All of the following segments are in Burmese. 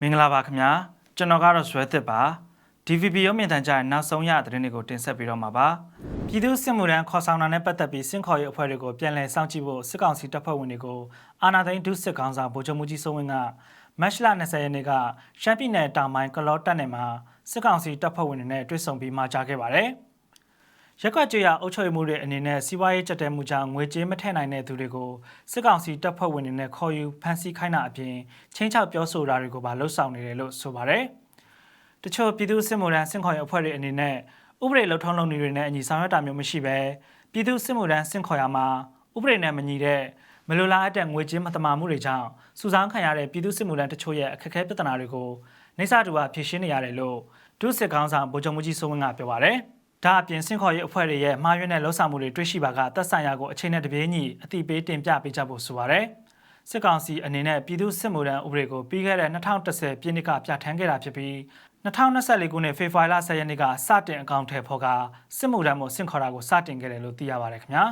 မင်္ဂလာပါခင်ဗျာကျွန်တော်ကတော့ဇွဲသစ်ပါ DVB ရုပ်မြင်သံကြားရဲ့နောက်ဆုံးရသတင်းတွေကိုတင်ဆက်ပေးတော့မှာပါပြည်သူ့စစ်မှုထမ်းခေါ်ဆောင်တာနဲ့ပတ်သက်ပြီးစင်ခေါ်ရေးအဖွဲ့တွေကိုပြန်လည်စောင့်ကြည့်ဖို့စစ်ကောင်စီတပ်ဖွဲ့ဝင်တွေကိုအာဏာသိမ်းဒုစစ်ကောင်ဆောင်ဗိုလ်ချုပ်မှုကြီးစိုးဝင်းကမတ်လ20ရက်နေ့ကရှမ်းပြည်နယ်တောင်ပိုင်းကလော့တပ်နယ်မှာစစ်ကောင်စီတပ်ဖွဲ့ဝင်တွေနဲ့တွေ့ဆုံပြီးမှာကြားခဲ့ပါတယ် ရက်ကွက်ကြရအုပ်ချုပ်ရေးမှုတွေအနေနဲ့စီးပွားရေးကြက်တဲမှုကြောင့်ငွေကြေးမထည့်နိုင်တဲ့သူတွေကိုစစ်ကောင်စီတပ်ဖွဲ့ဝင်တွေနဲ့ခေါ်ယူဖမ်းဆီးခိုင်းတာအပြင်ချင်းချောက်ပြောဆိုတာတွေကိုပါလှုပ်ဆောင်နေတယ်လို့ဆိုပါတယ်။တချို့ပြည်သူစစ်မှုထမ်းစင်ခေါ်ရေးအဖွဲ့တွေအနေနဲ့ဥပဒေလှုပ်ထုံးလုပ်နေတွေနဲ့အညီဆောင်ရွက်တာမျိုးမရှိဘဲပြည်သူစစ်မှုထမ်းစင်ခေါ်ရမှာဥပဒေနဲ့မညီတဲ့မလိုလားအပ်တဲ့ငွေကြေးမတမာမှုတွေကြောင့်စုဆောင်းခံရတဲ့ပြည်သူစစ်မှုထမ်းတချို့ရဲ့အခက်အခဲပြဿနာတွေကိုနေစာတူကဖြေရှင်းနေရတယ်လို့ဒုစစ်ကောင်ဆောင်ဗိုလ်ချုပ်မှုကြီးစိုးဝင်းကပြောပါတယ်။ ဒါအပြင်စင်ခေါ်ရေးအဖွဲ့တွေရဲ့မှားယွင်းတဲ့လှုပ်ဆောင်မှုတွေတွေ့ရှိပါကသက်ဆိုင်ရာကိုအချိန်နဲ့တပြေးညီအတိပေးတင်ပြပေးကြဖို့ဆိုပါရယ်စစ်ကောင်စီအနေနဲ့ပြည်သူစစ်မှုထမ်းဥပဒေကိုပြီးခဲ့တဲ့2010ပြည့်နှစ်ကပြဋ္ဌာန်းခဲ့တာဖြစ်ပြီး2024ခုနှစ်ဖေဖော်ဝါရီလ10ရက်နေ့ကစတင်အကောင့်ထဲဖော်ကစစ်မှုထမ်းမှုစင်ခေါ်တာကိုစတင်ခဲ့တယ်လို့သိရပါတယ်ခင်ဗျာ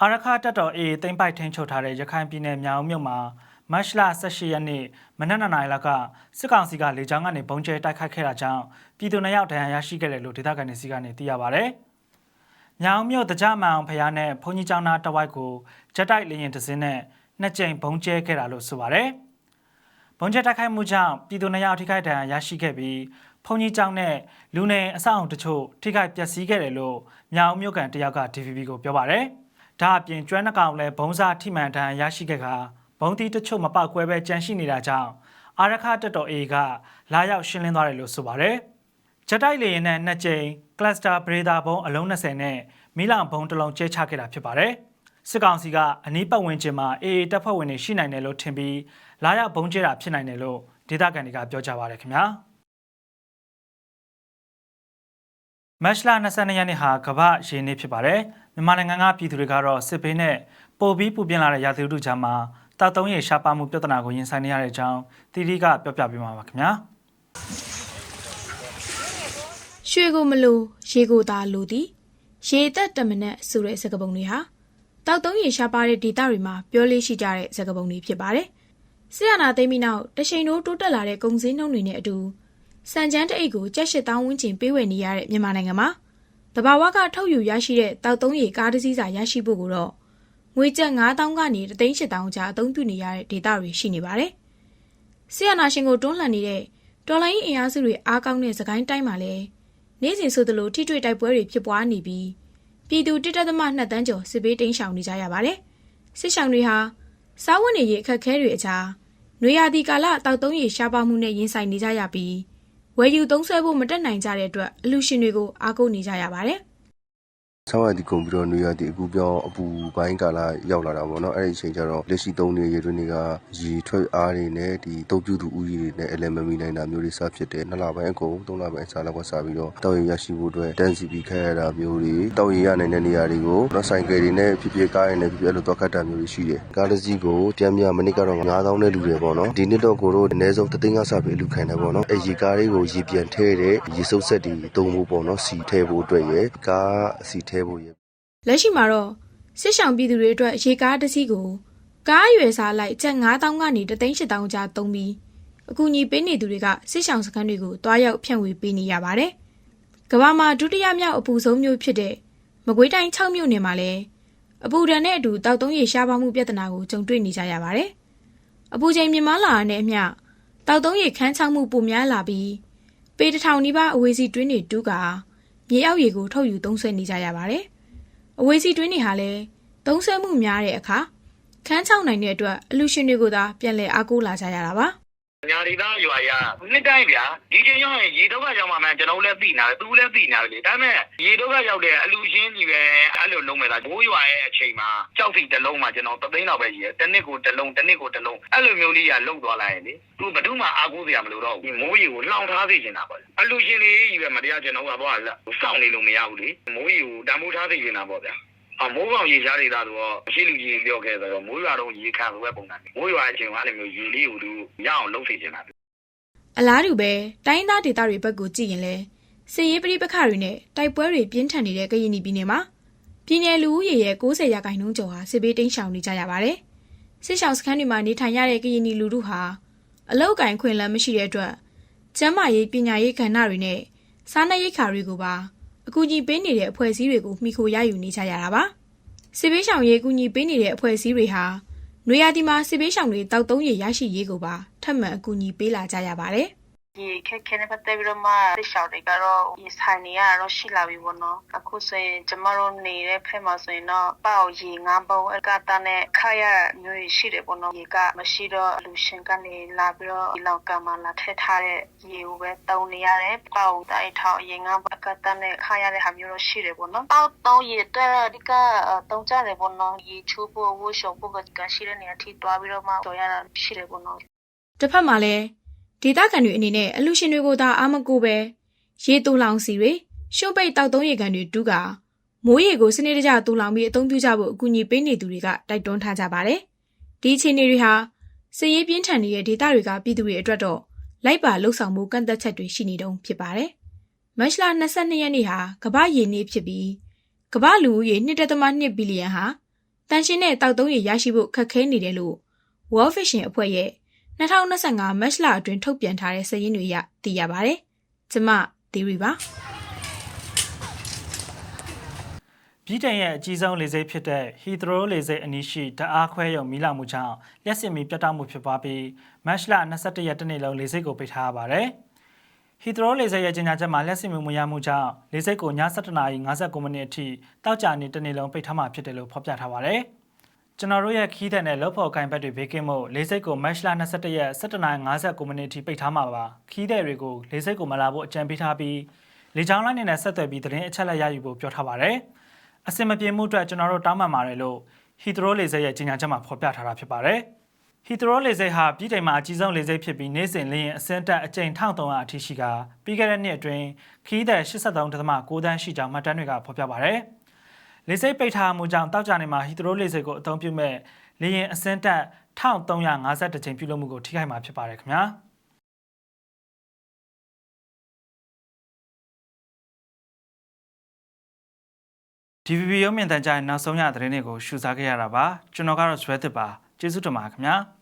အာရခတပ်တော် AA သိမ့်ပိုက်ထင်းချုပ်ထားတဲ့ရခိုင်ပြည်နယ်မြောင်မြို့မှာ မတ်လ18ရက်နေ့မနက်9:00နာရီလောက်ကစစ်ကောင်စီကလေကြောင်းကနေပုံကျဲတိုက်ခိုက်ခဲ့တာကြောင့်ပြည်သူနှစ်ယောက်ဒဏ်ရာရရှိခဲ့တယ်လို့ဒေသခံတွေစီကနေသိရပါဗျ။ညောင်မြို့တကြမန်အောင်ဖျားနဲ့ဘုံကြီးကျောင်းသားတဝိုက်ကိုဂျက်တိုက်လေရင်တစ်စင်းနဲ့နှစ်ကြိမ်ပုံကျဲခဲ့တာလို့ဆိုပါဗျ။ဘုံကျဲတိုက်ခိုက်မှုကြောင့်ပြည်သူနှစ်ယောက်ထိခိုက်ဒဏ်ရာရရှိခဲ့ပြီးဘုံကြီးကျောင်းနဲ့လူနေအဆောက်အုံတချို့ထိခိုက်ပျက်စီးခဲ့တယ်လို့ညောင်မြို့ကန်တယောက်က DVB ကိုပြောပါဗျ။ဒါအပြင်ကျွမ်းနှကောင်လည်းဘုံစားထိမှန်ဒဏ်ရာရရှိခဲ့က ဘုံတီတချို့မပောက်ကွဲပဲကြန့်ရှိနေတာကြောင့်အာရခတက်တော် A ကလာရောက်ရှင်းလင်းသွားတယ်လို့ဆိုပါတယ်။ဂျက်တိုက်လေယာဉ်နဲ့နှစ်ကြိမ်ကလစတာဘရေဒါဘုံအလုံး20နဲ့မီလောင်ဘုံတစ်လုံးကျဲချခဲ့တာဖြစ်ပါတယ်။စစ်ကောင်စီကအနီးပတ်ဝန်းကျင်မှာ AA တပ်ဖွဲ့ဝင်တွေရှိနိုင်တယ်လို့ထင်ပြီးလာရောက်ဘုံကျဲတာဖြစ်နိုင်တယ်လို့ဒေသခံတွေကပြောကြပါတယ်ခင်ဗျာ။မတ်လ22ရက်နေ့ဟာကမ္ဘာရေနေ့ဖြစ်ပါတယ်။မြန်မာနိုင်ငံကပြည်သူတွေကတော့စစ်ဘေးနဲ့ပိုပြီးပူပြင်းလာတဲ့ရာသီဥတုကြားမှာ တောက်သုံးရေရှားပါမှုပြဿနာကိုရင်ဆိုင်နေရတဲ့အကြောင်းတီတီကပြောပြပေးမှာပါခင်ဗျာရွှေကိုမလို့ရေကိုသာလိုသည်ရေသက်တမနက်ဆိုတဲ့စကားပုံတွေဟာတောက်သုံးရေရှားပါတဲ့ဒေတာတွေမှာပြောလေးရှိကြတဲ့စကားပုံတွေဖြစ်ပါတယ်။ဆီယနာသိမ်းပြီးနောက်တချိန်တို့တိုးတက်လာတဲ့ကုန်စည်နှုန်းတွေနဲ့အတူစံချမ်းတအိတ်ကိုကြက်ရှစ်တောင်းဝန်းကျင်ပေးဝယ်နေရတဲ့မြန်မာနိုင်ငံမှာတဘာဝကထုတ်ယူရရှိတဲ့တောက်သုံးရေကားတစ်စီးစာရရှိဖို့ကိုတော့ ငွေကျပ်9000ကနေ3,800ကျပ်အသုံးပြုနေရတဲ့ဒေတာတွေရှိနေပါတယ်။ဆီယနာရှင်ကိုတွန်းလှန်နေတဲ့တော်လိုင်းအင်အားစုတွေအားကောင်းတဲ့စကိုင်းတိုင်းမှာလည်းနေ့စဉ်ဆိုသလိုထိတွေ့တိုက်ပွဲတွေဖြစ်ပွားနေပြီးပြည်သူတစ်တက်သမ2တန်းကျော်စစ်ပေးတိမ်းရှောင်နေကြရပါတယ်။စစ်ရှောင်တွေဟာစားဝတ်နေရေးအခက်အခဲတွေအကြားနွေရာသီကာလတောက်သုံးရေရှားပါမှုနဲ့ရင်ဆိုင်နေကြရပြီးဝယ်ယူသုံးစွဲဖို့မတက်နိုင်ကြတဲ့အတွက်အလူရှင်တွေကိုအားကိုးနေကြရပါတယ်။ ဆောင်းရည်ကုန်ပြီးတော့နေရည်အကူပြောင်းအပူပိုင်းကာလရောက်လာတာပေါ့နော်အဲ့ဒီအချိန်ကျတော့လက်ရှိသုံးနေရေတွင်းတွေကရေထွက်အားတွေနဲ့ဒီတုပ်ပြူသူဥယျာဉ်တွေနဲ့အလယ်မမီနိုင်တာမျိုးတွေစဖြစ်တယ်နှစ်လပိုင်းအကုန်သုံးလပိုင်းအစားလောက်ကစပြီးတော့တောက်ရည်ရရှိဖို့အတွက်တန်းစီပြီးခဲရတာမျိုးတွေတောက်ရည်ရနိုင်တဲ့နေရာတွေကိုတော့ဆိုင်ကယ်တွေနဲ့ဖြစ်ဖြစ်ကားတွေနဲ့ဖြစ်ဖြစ်အဲ့လိုတော့ခတ်တာမျိုးတွေရှိတယ်ကားတစ်စီးကိုပြန်ပြမနစ်ကတော့9000နဲ့လူတွေပေါ့နော်ဒီနှစ်တော့ကိုတို့အနည်းဆုံးတသိန်းကစပြီးလူခံတယ်ပေါ့နော်အဲ့ရေကားတွေကိုရေပြန်ထဲတဲ့ရေစုပ်ဆက်တွေသုံးဖို့ပေါ့နော်စီထဲဖို့အတွက်ရယ်ကားစီထဲဖို့ရယ်လက်ရှိမှာတော့စစ်ဆောင်ပြည်သူတွေအတွက်ရေကားတစ်စီးကိုကားအရွယ်စားလိုက်ကျပ်9000ကနေ3,800ကျပ်သုံးပြီးအကူအညီပေးနေသူတွေကစစ်ဆောင်စခန်းတွေကိုတွားရောက်ဖြန့်ဝေပေးနေရပါတယ်။ကမ္ဘာမှာဒုတိယမြောက်အပူဆုံးမြို့ဖြစ်တဲ့မကွေးတိုင်း6မြို့နယ်မှာလည်းအပူဒဏ်နဲ့အတူတောက်သုံးရေရှားပါမှုပြဿနာကိုကြုံတွေ့နေကြရပါတယ်။အပူချိန်မြင့်မားလာတာနဲ့အမျှတောက်သုံးရေခန်းချောက်မှုပိုများလာပြီးပေတစ်ထောင်နီးပါးအဝေးစီတွင်းတွေတူးကာ မြေအောက်ရေကိုထုတ်ယူသုံးစွဲနေကြရပါတယ်။အဝေးစီတွင်းတွေဟာလည်းသုံးဆွဲမှုများတဲ့အခါခန်းချောက်နိုင်တဲ့အတွက်အလူရှင်တွေကိုသာပြန်လည်အားကိုးလာကြရတာပါ ညာရီသားရွာရနှစ်တိုင်းဗျာဒီချိန်ရောက်ရင်ရေတော့ကရောက်မှမှကျွန်တော်တို့လည်းသိနာတယ်သူလည်းသိနာတယ်လေဒါပေမဲ့ရေတော့ကရောက်တဲ့အလူရှင်းကြီးပဲအဲ့လိုလုံးမဲ့သားဘိုးရွာရဲ့အချိန်မှာကြောက်စီတစ်လုံးမှာကျွန်တော်သသိန်းတော့ပဲရေတစ်နှစ်ကိုတစ်လုံးတစ်နှစ်ကိုတစ်လုံးအဲ့လိုမျိုးလေးရလုံသွားလိုက်ရင်လေသူဘယ်သူမှအားကိုးစရာမလိုတော့ဘူးမိုးရေကိုလောင်ထားစေချင်တာပေါ့အလူရှင်လေးကြီးပဲမတရားကျွန်တော်ကတော့စောင့်နေလို့မရဘူးလေမိုးရေကိုတန်ဖိုးထားစေချင်တာပေါ့ဗျာအ မိုးကောင်ရေရှားတွေသားဆိုတော့ရှိလူကြီးပြောခဲ့ဆိုတော့မိုးရွာတော့ရေခံဆိုတဲ့ပုံစံမျိုးမိုးရွာအချိန်ကလည်းမျိုးရေလေးကိုသူရအောင်လုပ်စေချင်တာအလားတူပဲတိုင်းသားဒေသတွေဘက်ကိုကြည့်ရင်လဲစစ်ရေးပဋိပက္ခတွေနဲ့တိုက်ပွဲတွေပြင်းထန်နေတဲ့ကရင်ပြည်နယ်မှာပြည်내လူဦးရေရဲ့60ရာခိုင်နှုန်းကျော်ဟာစစ်ဘေးတိမ်းရှောင်နေကြရပါတယ်။စစ်ရှောင်စခန်းတွေမှာနေထိုင်ရတဲ့ကရင်နီလူထုဟာအလောက်ကင်ခွင့်လန်းမရှိတဲ့အတွက်ကျန်းမာရေးပညာရေးကဏ္ဍတွေနဲ့စားနပ်ရိက္ခာတွေကိုပါ အကူအညီပေးနေတဲ့အဖွဲ့အစည်းတွေကိုမှီခိုရယူနေကြရတာပါ။စစ်ဘေးရှောင်ရေးအကူအညီပေးနေတဲ့အဖွဲ့အစည်းတွေဟာနွေရာသီမှာစစ်ဘေးရှောင်တွေတောက်သုံးရရရှိရေးကိုပါထပ်မံအကူအညီပေးလာကြရပါတယ်။ ဒီခက်ခဲနဲ့ပတ်သက်ပြီးတော့မှတိရှောက်တွေကတော့ဒီဆိုင်နေရတော့ရှိလာပြီပေါ့နော်အခုဆိုရင်ကျမတို့နေတဲ့ဖက်မှာဆိုရင်တော့ပေါ့ရေငါးပုံအကတာနဲ့ခါရမျိုးရရှိတယ်ပေါ့နော်ရေကမရှိတော့လူရှင်ကနေလာပြီးတော့ဒီလောက်ကမှလာထည့်ထားတဲ့ရေကိုပဲတုံနေရတယ်ပေါ့တိုက်ထောက်ရေငါးပုံအကတာနဲ့ခါရတဲ့ဟာမျိုးတော့ရှိတယ်ပေါ့နော်ပေါ့တုံးရေအတွက်ဒီကတုံးကြတယ်ပေါ့နော်ရေချိုးဖို့ဝှရှော်ဖို့ကရှိတဲ့နေရာထိတွားပြီးတော့မှကြော်ရတာရှိတယ်ပေါ့နော်တစ်ဖက်မှာလည်း ဒေသခံတွေအနေနဲ့အလူရှင်တွေကိုသာအာမကိုပဲရေတူလောင်စီတွေရှုပ်ပိတ်တောက်သုံးရေကန်တွေတူးကမိုးရေကိုစနစ်တကျတူလောင်ပြီးအသုံးပြုကြဖို့အကူအညီပေးနေသူတွေကတိုက်တွန်းထားကြပါတယ်။ဒီအခြေအနေတွေဟာစစ်ရေးပြင်းထန်နေတဲ့ဒေသတွေကပြည်သူတွေအတွက်တော့လိုက်ပါလှုပ်ဆောင်မှုကန့်သက်ချက်တွေရှိနေတုံးဖြစ်ပါတယ်။မတ်လ22ရက်နေ့ဟာကမ္ဘာရေနေ့ဖြစ်ပြီးကမ္ဘာလူဦးရေ1.2ဘီလီယံဟာတန်ရှင်းတဲ့တောက်သုံးရေရရှိဖို့ခက်ခဲနေတယ်လို့ World Vision အဖွဲ့ရဲ့ 2025မတ်လအတွင်းထုတ်ပြန်ထားတဲ့စာရင်းတွေအရသိရပါတယ်။ကျမသီရီပါပြည်တိုင်ရဲ့အကြီးဆုံးလေဆိပ်ဖြစ်တဲ့ဟီသရိုလေဆိပ်အနီးရှိတအားခွဲရုံမီးလောင်မှုကြောင့်လျှက်စစ်မီပြတ်တောက်မှုဖြစ်ပွားပြီးမတ်လ22ရက်တနေ့လုံးလေဆိပ်ကိုပိတ်ထားရပါတယ်။ဟီသရိုလေဆိပ်ရဲ့ကြေညာချက်မှာလျှက်စစ်မှုမရမှုကြောင့်လေဆိပ်ကိုည7:59မိနစ်အထိတောက်ကြနေတနေ့လုံးပိတ်ထားမှာဖြစ်တယ်လို့ဖော်ပြထားပါတယ်။ ကျွန်တော်တို့ရဲ့ခီးတဲ့နဲ့လောက်ဖို့ကိုင်ဘက်တွေဘေးကင်းမှုလေဆိပ်ကိုမတ်လ22ရက်7:59မိနစ်အထိပိတ်ထားမှာပါခီးတဲ့တွေကိုလေဆိပ်ကိုမလာဖို့အကြံပေးထားပြီးလေကြောင်းလိုင်းနဲ့ဆက်သွယ်ပြီးသတင်းအချက်အလက်ရယူဖို့ပြောထားပါတယ်။အစင်မပြေမှုအတွက်ကျွန်တော်တို့တောင်းပန်ပါတယ်လို့ဟီသရိုလေဆိပ်ရဲ့ကြေညာချက်မှာဖော်ပြထားတာဖြစ်ပါတယ်။ဟီသရိုလေဆိပ်ဟာပြည်တိုင်မှာအကြီးဆုံးလေဆိပ်ဖြစ်ပြီးနေ့စဉ်လေယာဉ်အစင်းတက်အကြိမ်1300အထိရှိကပြီးခဲ့တဲ့နှစ်အတွင်းခီးတဲ့83.9တန်းရှိကြောင်းမှတ်တမ်းတွေကဖော်ပြပါတယ်။ လေဆိပ်ပိတ်ထားမှုကြောင့်တောက်ကြနေမှာဟီသရိုလေဆိပ်ကိုအသုံးပြုမဲ့လေယာဉ်အစင်းတက်1350ကြိမ်ပြုလုပ်မှုကိုထိခိုက်မှာဖြစ်ပါတယ်ခင်ဗျာ။ DVB ရုံးမြင်တန်ကြားရဲ့နောက်ဆုံးရသတင်းတွေကိုရှုစားခဲ့ရတာပါကျွန်တော်ကတော့ဆွဲသစ်ပါကျေးဇူးတင်ပါခင်ဗျာ။